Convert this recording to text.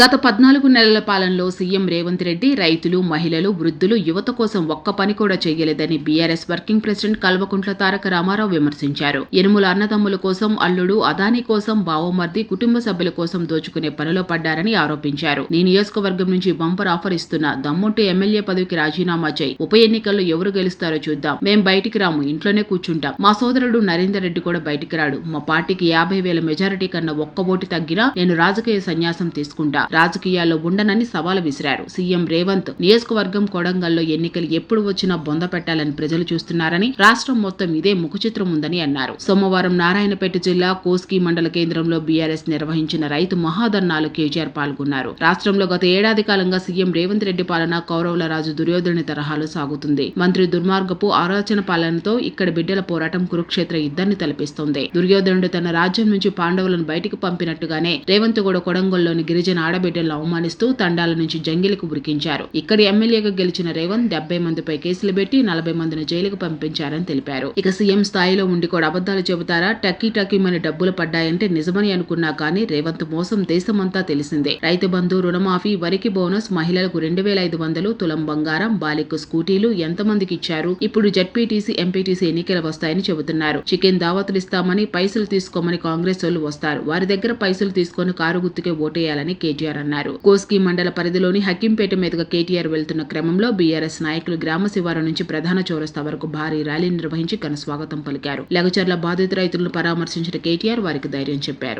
గత పద్నాలుగు నెలల పాలనలో సీఎం రేవంత్ రెడ్డి రైతులు మహిళలు వృద్ధులు యువత కోసం ఒక్క పని కూడా చేయలేదని BRS working president Kalvakuntla Taraka Rama Rao విమర్శించారు. ఎనుముల అన్నదమ్ముల కోసం అల్లుడు అదాని కోసం బావమర్ది కుటుంబ సభ్యుల కోసం దోచుకునే పనిలో పడ్డారని ఆరోపించారు. నీ నియోజకవర్గం నుంచి బంపర్ ఆఫర్ ఇస్తున్న దమ్ముంటే ఎమ్మెల్యే పదవికి రాజీనామా చేయి. ఉప ఎన్నికల్లో ఎవరు గెలుస్తారో చూద్దాం. మేం బయటికి రాము ఇంట్లోనే కూర్చుంటాం. మా సోదరుడు నరేందర్ రెడ్డి కూడా బయటికి రాడు. మా పార్టీకి యాభై వేల మెజారిటీ కన్నా ఒక్క ఓటు తగ్గినా నేను రాజకీయ సన్యాసం తీసుకుంటా. రాజకీయాల్లో ఉండనని సవాలు విసిరారు. సీఎం రేవంత్ నియోజకవర్గం కొడంగల్లో ఎన్నికలు ఎప్పుడు వచ్చినా బొంద పెట్టాలని ప్రజలు చూస్తున్నారని రాష్ట్రం మొత్తం ఇదే ముఖచిత్రం ఉందని అన్నారు. సోమవారం నారాయణపేట జిల్లా కోస్కి మండల కేంద్రంలో బీఆర్ఎస్ నిర్వహించిన రైతు మహాధర్నాలు కేజీఆర్ పాల్గొన్నారు. రాష్ట్రంలో గత ఏడాది కాలంగా సీఎం రేవంత్ రెడ్డి పాలన కౌరవుల రాజు దుర్యోధని తరహాలో సాగుతుంది. మంత్రి దుర్మార్గపు ఆలోచన పాలనతో ఇక్కడ బిడ్డల పోరాటం కురుక్షేత్ర యుద్ధాన్ని తలపిస్తోంది. దుర్యోధనుడు తన రాజ్యం నుంచి పాండవులను బయటికి పంపినట్టుగానే రేవంత్ కూడా కొడంగల్లోని గిరిజన ఆడ ఆడబిడ్డలను అవమానిస్తూ తండాల నుంచి జంగిలకు ఉరికించారు. ఇక్కడి ఎమ్మెల్యేగా గెలిచిన రేవంత్ డెబ్బై మందిపై కేసులు పెట్టి నలభై మందిని జైలుకు పంపించారని తెలిపారు. ఇక సీఎం స్థాయిలో ఉండి కూడా అబద్దాలు చెబుతారా? టక్కీ టక్కీమని డబ్బులు పడ్డాయంటే నిజమని అనుకున్నా కానీ రేవంత్ మోసం దేశమంతా తెలిసిందే. రైతు బంధు రుణమాఫీ వరికి బోనస్ మహిళలకు రెండు వేల ఐదు వందలు తులం బంగారం బాలిక స్కూటీలు ఎంతమందికి ఇచ్చారు? ఇప్పుడు జడ్పీటీసీ ఎంపీటీసీ ఎన్నికలు వస్తాయని చెబుతున్నారు. చికెన్ దావతులు ఇస్తామని పైసలు తీసుకోమని కాంగ్రెస్ వాళ్ళు వస్తారు. వారి దగ్గర పైసలు తీసుకొని కారు గుర్తుకే ఓటేయాలని కేటీఆర్ అన్నారు కోస్కి మండల పరిధిలోని హక్కింపేట మీదుగా కేటీఆర్ వెళ్తున్న క్రమంలో బీఆర్ఎస్ నాయకులు గ్రామ శివారు నుంచి ప్రధాన చౌరస్తా వరకు భారీ ర్యాలీ నిర్వహించి ఘన స్వాగతం పలికారు. లగచర్ల బాధిత రైతులను పరామర్శించిన కేటీఆర్ వారికి ధైర్యం చెప్పారు.